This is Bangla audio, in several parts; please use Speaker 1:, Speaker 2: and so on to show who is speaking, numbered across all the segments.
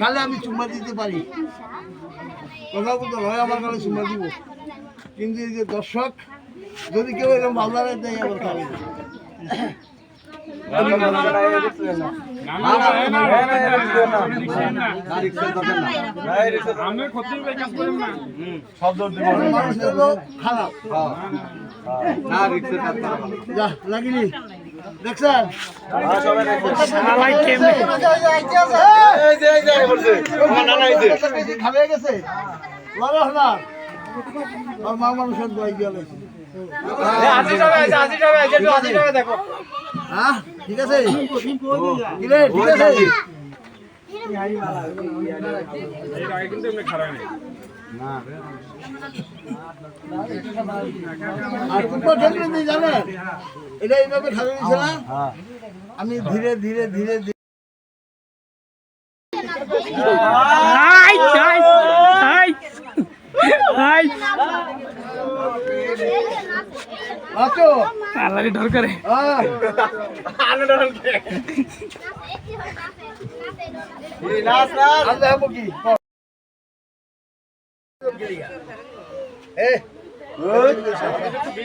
Speaker 1: গালে আমি চুম্মা দিতে পারি। বলতে হয়, আমার গালে চুম্বা দিব। কিন্তু এই যে দর্শক, যদি কেউ এরকম মালদারে দেয় আমার খাবে দেখছেন মা মানুষের দোয়াই গিয়ে লাইছে হ্যাঁ ঠিক আছে কি ঠিক আছে।
Speaker 2: নেই
Speaker 1: জানেন এটা এইভাবে আমি ধীরে ধীরে ধীরে ধীরে। আছো?
Speaker 3: আল্লাহরে ডর করে
Speaker 1: হ্যাঁ আল্লাহ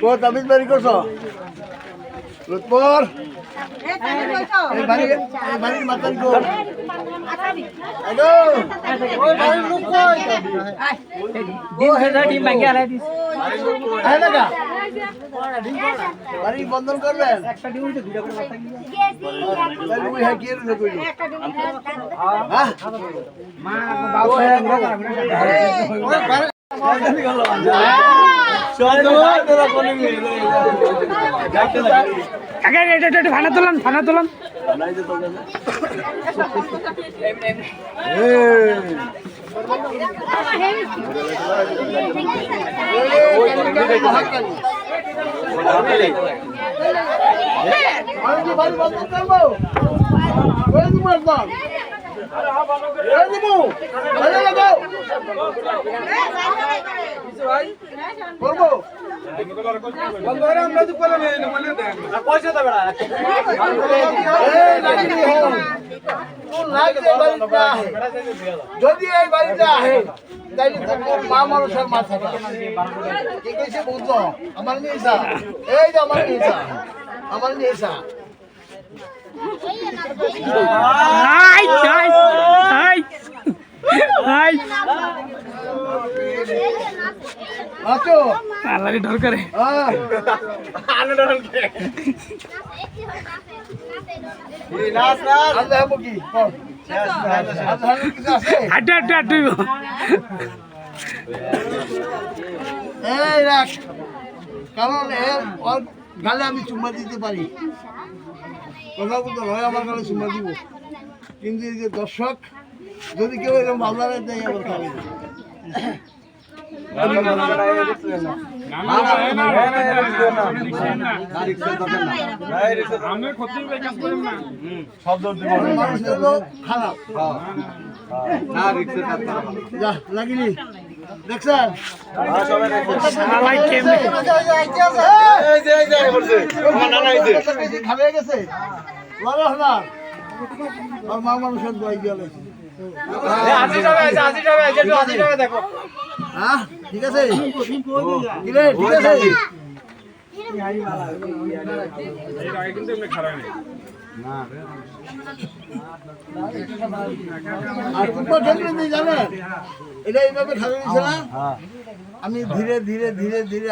Speaker 1: তো তাবিজ বাড়ি করছ লুৎপর এই বাড়ি এই বাড়ির মাতাল গো হ্যালো ওই বাড়ির লোক কই
Speaker 3: ডিম খেলে ডিম ভাঙি আলাই দিস
Speaker 1: আয় লাগা বাড়ি বন্ধন করবেন তাহলে ওই হ্যাঁ কি এর কইলো হ্যাঁ বাবু হ্যাঁ
Speaker 3: কাকা এটা এটা ফানা তোলান ফানা তোলান
Speaker 1: যদি এই বাড়িতে আহে তাইলে তোর মা মানুষের মাথা কি কইছে বুঝছ আমার নিয়েছা এই যে। আমার নিয়েছা আমার নিয়েছা
Speaker 3: আই আই আই আই
Speaker 1: আছো?
Speaker 3: আল্লাহরে ডর করে।
Speaker 1: হ্যাঁ আল্লাহ হব কি? কর। আল্লাহ হব কিছু আছে
Speaker 3: হাঁটু হাঁটু হাঁটু।
Speaker 1: এই রাখ। কারণ এর গালে আমি চুম্মা দিতে পারি। কথা বলতে হয় আমার গালে চুম্মা দিব কিন্তু এই যে দর্শক যদি কেউ এরকম মালদারে দেয় আবার খাবে খারাপ আর মা মানুষের দোয়াই হ্যাঁ ঠিক আছে? ঠিক আছে? আমি ধীরে ধীরে ধীরে ধীরে